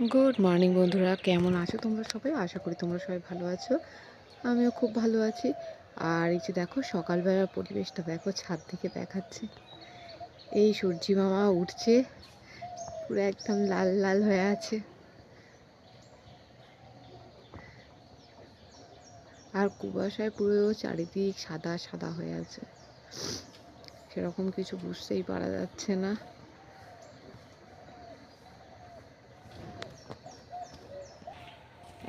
Good morning বন্ধুরা। কেমন আছো তোমরা সবাই? আশা করি তোমরা সবাই ভালো আছো। আমিও খুব ভালো আছি। আর এই যে দেখো, সকালবেলার পরিবেশটা দেখো, ছাদ থেকে দেখাচ্ছে। এই সূর্যি মামা উঠছে, পুরো একদম লাল লাল হয়ে আছে। আর কুয়াশায় পুরো চারিদিক সাদা সাদা হয়ে আছে। সেরকম কিছু বুঝতেই পারা যাচ্ছে না।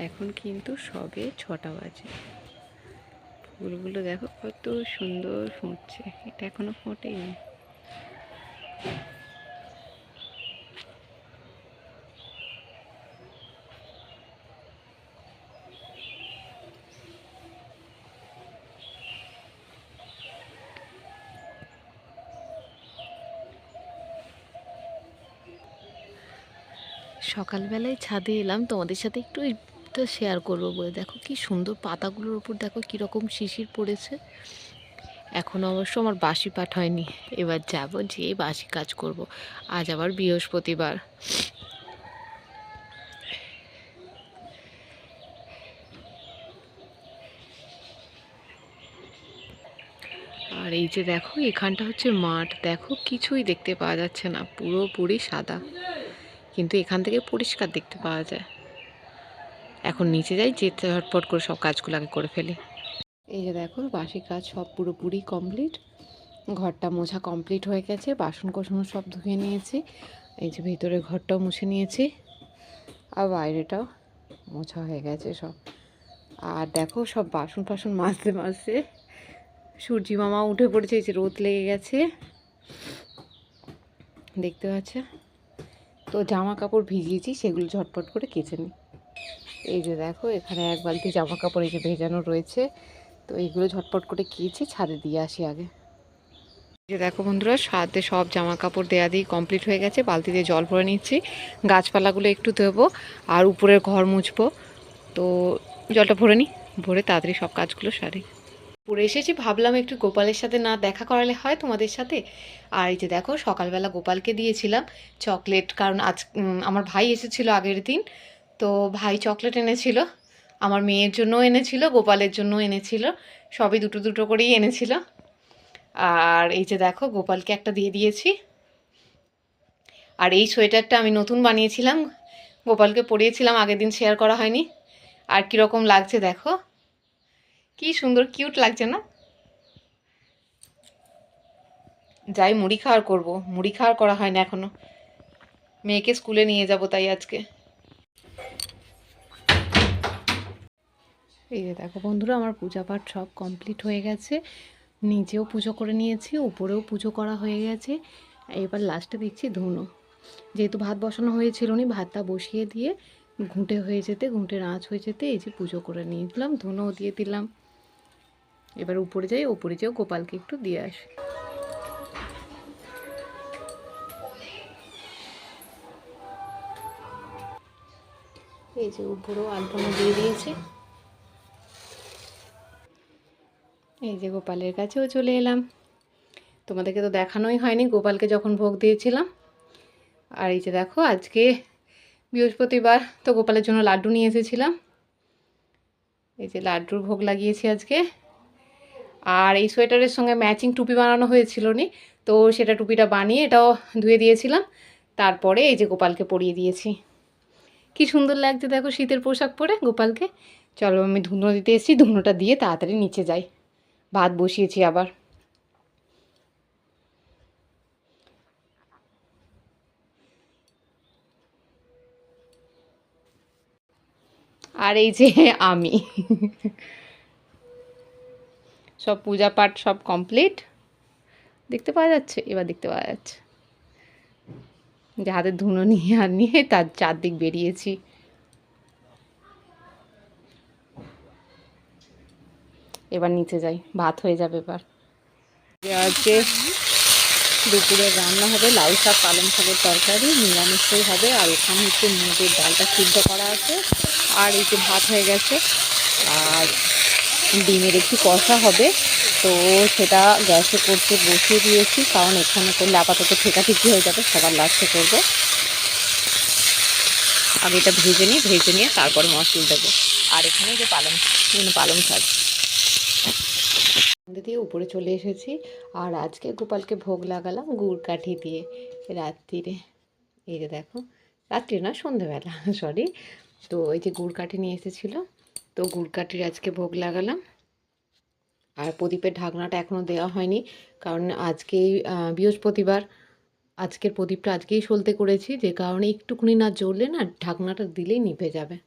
এখন কিন্তু সবে ছটা বাজে। ফুলগুলো দেখো কত সুন্দর ফুটছে। এটা এখনও ফোটেনি। সকালবেলায় ছাদে এলাম, তোমাদের সাথে একটু তো শেয়ার করব বলে। দেখো কি সুন্দর পাতাগুলোর উপর দেখো কীরকম শিশির পড়েছে। এখন অবশ্য আমার বাসি পাঠ হয়নি। এবার যাব যে বাসি কাজ করব। আজ আবার বৃহস্পতিবার। আর এই যে দেখো, এখানটা হচ্ছে মাঠ। দেখো, কিছুই দেখতে পাওয়া যাচ্ছে না। পুরোপুরি সাদা। কিন্তু এখান থেকে পরিষ্কার দেখতে পাওয়া যায়। এখন নিচে যাই যেতে ঝটপট করে সব কাজগুলো আগে করে ফেলি। এই যে দেখো বাসি কাজ সব পুরোপুরি কমপ্লিট ঘরটা মোছা কমপ্লিট হয়ে গেছে, বাসন কোসন সব ধুয়ে নিয়েছি। এই যে ভিতরে ঘরটাও মুছে নিয়েছি। আর বাইরেটাও মোছা হয়ে গেছে সব। আর দেখো সব বাসন ফাসন মাজতে মাজতে সূর্যি মামা উঠে পড়েছে, এই যে রোদ লেগে গেছে। দেখতে পাচ্ছে? তো জামা কাপড় ভিজিয়েছি, সেগুলো ঝটপট করে কেচে নিই। এই যে দেখো, এখানে এক বালতি জামা কাপড় এই যে ভেজানো রয়েছে। তো এইগুলো ঝটপট করে কেচে ছাদে দিয়ে আসি আগে। এই যে দেখো বন্ধুরা, ছাদে সব জামা কাপড় দেওয়া দিয়ে কমপ্লিট হয়ে গেছে। বালতিতে জল ভরে নিচ্ছি। গাছপালাগুলো একটু দেবো আর উপরের ঘর মুছবো। তো জলটা ভরে নিই ভরে তাড়াতাড়ি সব কাজগুলো সারি। পরে এসেছি, ভাবলাম একটু গোপালের সাথে না দেখা করালে হয় তোমাদের সাথে। আর এই যে দেখো, সকালবেলা গোপালকে দিয়েছিলাম চকলেট, কারণ আজ আমার ভাই এসেছিল আগের দিন। তো ভাই চকলেট এনেছিল, আমার মেয়ের জন্যও এনেছিল, গোপালের জন্য এনেছিল, সবই দুটো দুটো করেই এনেছিল। আর এই যে দেখো, গোপালকে একটা দিয়ে দিয়েছি। আর এই সোয়েটারটা আমি নতুন বানিয়েছিলাম, গোপালকে পরিয়েছিলাম, আগের দিন শেয়ার করা হয়নি। আর কীরকম লাগছে দেখো, কি সুন্দর কিউট লাগছে না? যাই মুড়ি খাওয়ার করব, মুড়ি খাওয়ার করা হয় না এখনও। মেয়েকে স্কুলে নিয়ে যাব তাই আজকে। এই যে দেখো বন্ধুরা, আমার পূজা পাঠ সব কমপ্লিট হয়ে গেছে। নিজেও পুজো করে নিয়েছি, উপরেও পুজো করা হয়ে গেছে। এবার লাস্টে দিচ্ছি ধুনো। যেহেতু ভাত বসানো হয়েছিল নি, ভাতটা বসিয়ে দিয়ে ঘুঁটে হয়ে যেতে ঘুঁটের আঁচ হয়ে যেতে এই যে পুজো করে নিয়ে দিলাম ধুনোও দিয়ে দিলাম। এবার উপরে যাই, উপরে যেও গোপালকে একটু দিয়ে আসি। এই যে উপরেও আলপনা দিয়ে দিয়েছে। এই যে গোপালের কাছেও চলে এলাম। তোমাদেরকে তো দেখানোই হয়নি, গোপালকে যখন ভোগ দিয়েছিলাম। আর এই যে দেখো, আজকে বৃহস্পতিবার, তো গোপালের জন্য লাড্ডু নিয়ে এসেছিলাম। এই যে লাড্ডুর ভোগ লাগিয়েছি আজকে। আর এই সোয়েটারের সঙ্গে ম্যাচিং টুপি বানানো হয়েছিল নি, তো সেটা টুপিটা বানিয়ে এটাও ধুয়ে দিয়েছিলাম। তারপরে এই যে গোপালকে পরিয়ে দিয়েছি। কি সুন্দর লাগছে দেখো শীতের পোশাক পরে গোপালকে। চলো আমি ধুনো দিতে এসেছি, ধুনোটা দিয়ে তাড়াতাড়ি নিচে যাই। ভাত বসিয়েছি আবার। আর এই যে আমি। সব পূজা পাঠ সব কমপ্লিট। দেখতে পাওয়া যাচ্ছে, এবার দেখতে পাওয়া যাচ্ছে। যে হাতে ধুনো নিয়ে আর নিয়ে তার চারদিক বেরিয়েছি। এবার নিচে যাই, ভাত হয়ে যাবে এবার। আজকে দুপুরে রান্না হবে, লাউ শাক, পালং শাকের তরকারি, নিরামিষই হবে, আর ওখানে হচ্ছে মুগের ডালটা সিদ্ধ করা আছে, আর যে ভাত হয়ে গেছে, আর ডিমের একটু কষা হবে, তো সেটা গ্যাসে করতে বসিয়ে দিয়েছি, কারণ এখানে করলে আপাতত ঠেকাঠেকি হয়ে যাবে, সবার লাস্টে করব। আমি এটা ভেজে নিই, ভেজে নিয়ে তারপরে মশলা দেবো। আর এখানে যে পালং এখানে পালং শাক। সন্ধ্যে দিয়ে উপরে চলে এসেছি। আর আজকে গোপালকে ভোগ লাগালাম গুড় কাঠি দিয়ে। রাত্রিরে, এই যে দেখো, রাত্রি না, সন্ধেবেলা সরি তো এই যে গুড় কাঠি নিয়ে এসেছিল, তো গুড় কাঠির আজকে ভোগ লাগালাম। আর প্রদীপের ঢাকনাটা এখনও দেওয়া হয়নি, কারণ আজকেই বৃহস্পতিবার। আজকের প্রদীপটা আজকেই সলতে করেছি, যে কারণে একটুখানি না জ্বললে না ঢাকনাটা দিলেই নিভে যাবে।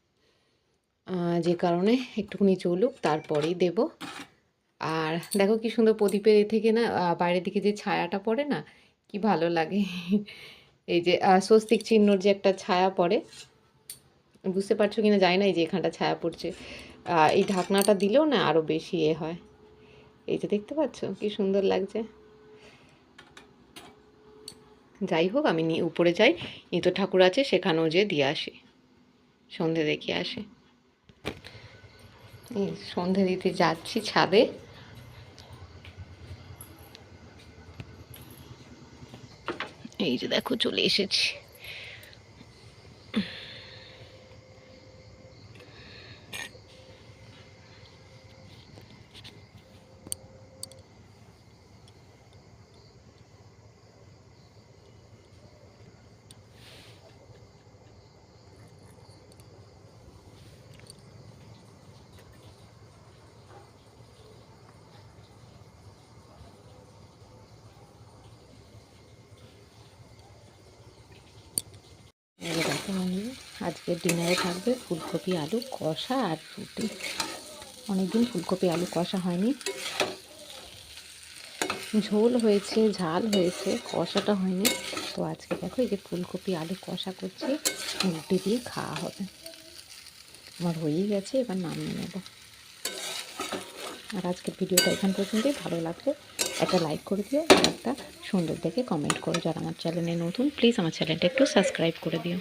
যে কারণে একটুখানি চলুক তারপরেই দেব। আর দেখো কি সুন্দর প্রদীপের এ থেকে না বাইরের দিকে যে ছায়াটা পড়ে না, কি ভালো লাগে। এই যে স্বস্তিক চিহ্নর যে একটা ছায়া পড়ে, বুঝতে পারছ কিনা, জানি না এই যে এখানটা ছায়া পড়ছে। এই ঢাকনাটা দিলেও না আরও বেশি এ হয়। এই যে দেখতে পাচ্ছ, কি সুন্দর লাগছে। যাই হোক, আমি নি, উপরে যাই নিত ঠাকুর আছে, সেখানেও যে দিয়ে আসি। সন্ধে দেখে আসি। সন্ধে দিতে যাচ্ছি ছাদে। এই যে দেখো চলে এসেছি এই যে দেখো আজকের ডিনারে থাকবে ফুলকপি আলু, কষা আর রুটি। অনেকদিন ফুলকপি আলু কষা হয়নি। ঝোল হয়েছে, ঝাল হয়েছে, কষাটা হয়নি। তো আজকে দেখো এই যে ফুলকপি আলু কষা করছি, রুটি দিয়ে খাওয়া হবে। আমার হয়েই গেছে, এবার নামিয়ে নেব। আর আজকের ভিডিওটা এখান পর্যন্তই। ভালো লাগলে একটা লাইক করে দিও, আর একটা সুন্দর দেখে কমেন্ট করো। যারা আমার চ্যানেলে নতুন প্লিজ আমার চ্যানেলটা একটু সাবস্ক্রাইব করে দিও।